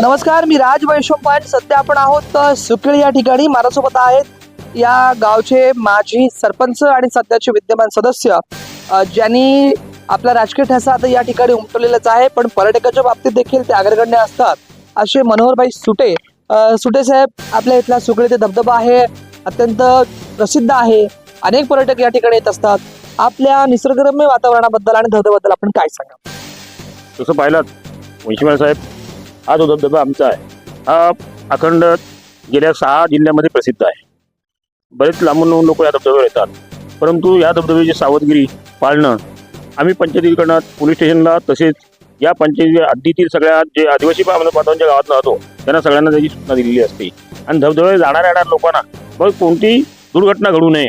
नमस्कार मी राज वैशंपाट सध्या आपण आहोत अ, सुकळी या ठिकाणी. माझ्यासोबत आहेत या गावचे माजी सरपंच आणि सध्याचे विद्यमान सदस्य. ज्यांनी आपला राजकीय ठसा आता या ठिकाणी उमटवलेलाच आहे पण पर्यटकाच्या बाबतीत देखील ते अग्रगण्य असतात. असे मनोहरभाई सुटे. सुटे साहेब आपल्या इथला सुकळी ते धबधबा आहे अत्यंत प्रसिद्ध आहे. अनेक पर्यटक या ठिकाणी येत असतात. आपल्या निसर्गरम्य वातावरणाबद्दल आणि धबधब्याबद्दल आपण काय सांगा तसं पाहिलं साहेब हा जो धबधबा आमचा आहे. हा अखंड गेल्या सहा जिल्ह्यामध्ये प्रसिद्ध आहे. बरेच लांबून लोक या धबधब्यावर येतात. परंतु या धबधब्याची सावधगिरी पाळणं आम्ही पंचायतीकडनं पोलीस स्टेशनला तसेच या पंचायती हद्दीतील सगळ्या जे आदिवासी बांधवांच्या गावात राहतो त्यांना सगळ्यांना त्याची सूचना दिलेली असते. आणि धबधब्यावर जाणाऱ्या येणाऱ्या लोकांना मग कोणतीही दुर्घटना घडू नये.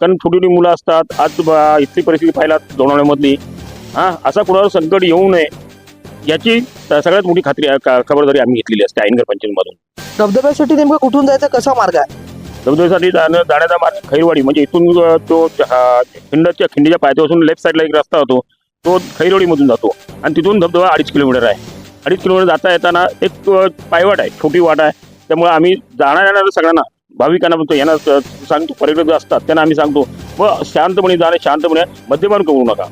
कारण छोटी छोटी मुलं असतात आज बा- इथली परिस्थिती पाहिला लोणावळ्यामधली. हा असा कुणावर संकट येऊ नये. याची सगळ्यात मोठी खात्री खबरदारी आम्ही घेतलेली असते आईनगर पंचायतमधून धबधब्यासाठी नेमकं कुठून जायचं कसा मार्ग आहे? धबधब्यासाठी जाणं जाण्याचा मार्ग खैरवाडी म्हणजे इथून तो खिंडच्या खिंडीच्या पायथ्यापासून लेफ्ट साईडला एक रस्ता होतो तो खैरवाडीमधून जातो. आणि तिथून धबधबा अडीच किलोमीटर आहे. अडीच किलोमीटर जाता येताना एक पायवाट आहे छोटी वाट आहे. त्यामुळे आम्ही जाणार येणाऱ्या सगळ्यांना भाविकांना म्हणतो यांना सांगतो. पर्यटक असतात त्यांना आम्ही सांगतो. व शांतपणे जाणे शांतपणे मद्यपान करू नका.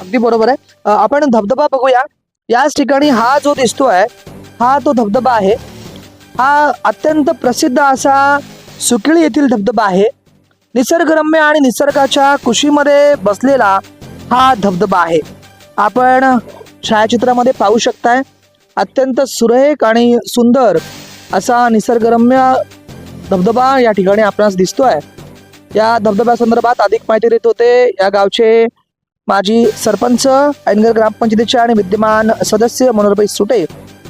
अगदी बरोबर आहे. आपण धबधबा बघूया. याच ठिकाणी हा जो दिसतो आहे हा तो धबधबा आहे. हा अत्यंत प्रसिद्ध असा सुकिळी येथील धबधबा आहे. निसर्गरम्य आणि निसर्गाच्या कुशीमध्ये बसलेला हा धबधबा आहे. आपण छायाचित्रामध्ये पाहू शकताय अत्यंत सुरेख आणि सुंदर असा निसर्गरम्य धबधबा या ठिकाणी आपणास दिसतोय. या धबधब्यासंदर्भात अधिक माहिती देत होते या गावचे माजी सरपंच ऐनगर ग्रामपंचायतीचे आणि विद्यमान सदस्य मनोहरभाई सुटे.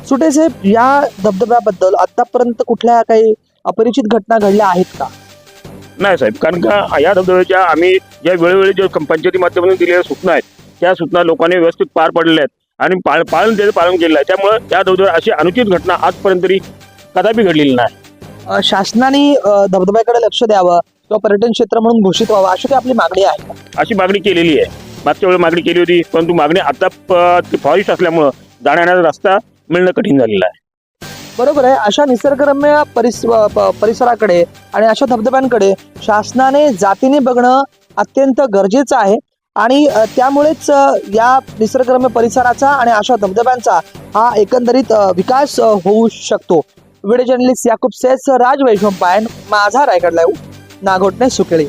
सुटे साहेब या धबधब्याबद्दल आतापर्यंत कुठल्या काही अपरिचित घटना घडल्या आहेत का? नाही साहेब कारण का या धबधब्याच्या आम्ही ज्या वेळोवेळी जे पंचायती माध्यमातून दिलेल्या सूचना आहेत त्या सूचना लोकांनी व्यवस्थित पार पाडलेल्या आहेत आणि पाळ पालन त्याचं पालन केलेलं आहे त्यामुळे त्या धबधब्यात अशी अनुचित घटना आजपर्यंत तरी कदापि घडलेली नाही. शासनाने धबधब्याकडे लक्ष द्यावं किंवा पर्यटन क्षेत्र म्हणून घोषित व्हावं अशी काही आपली मागणी आहे? अशी मागणी केलेली आहे. मागच्या वेळी मागणी केली होती परंतु मागणी आता फॉरेस्ट असल्यामुळं जाण्याचा रस्ता मिळणं कठीण झालेलं आहे. बरोबर आहे. अशा निसर्गरम्य परिस परिसराकडे आणि अशा धबधब्यांकडे शासनाने जातीने बघणं अत्यंत गरजेचं आहे. आणि त्यामुळेच या निसर्गरम्य परिसराचा आणि अशा धबधब्यांचा हा एकंदरीत विकास होऊ शकतो. व्हिडिओ जर्नलिस्ट याकूब सेस राज वैष्णव पायन माझा रायगड लाईव्ह नागोटणे सुकेळी.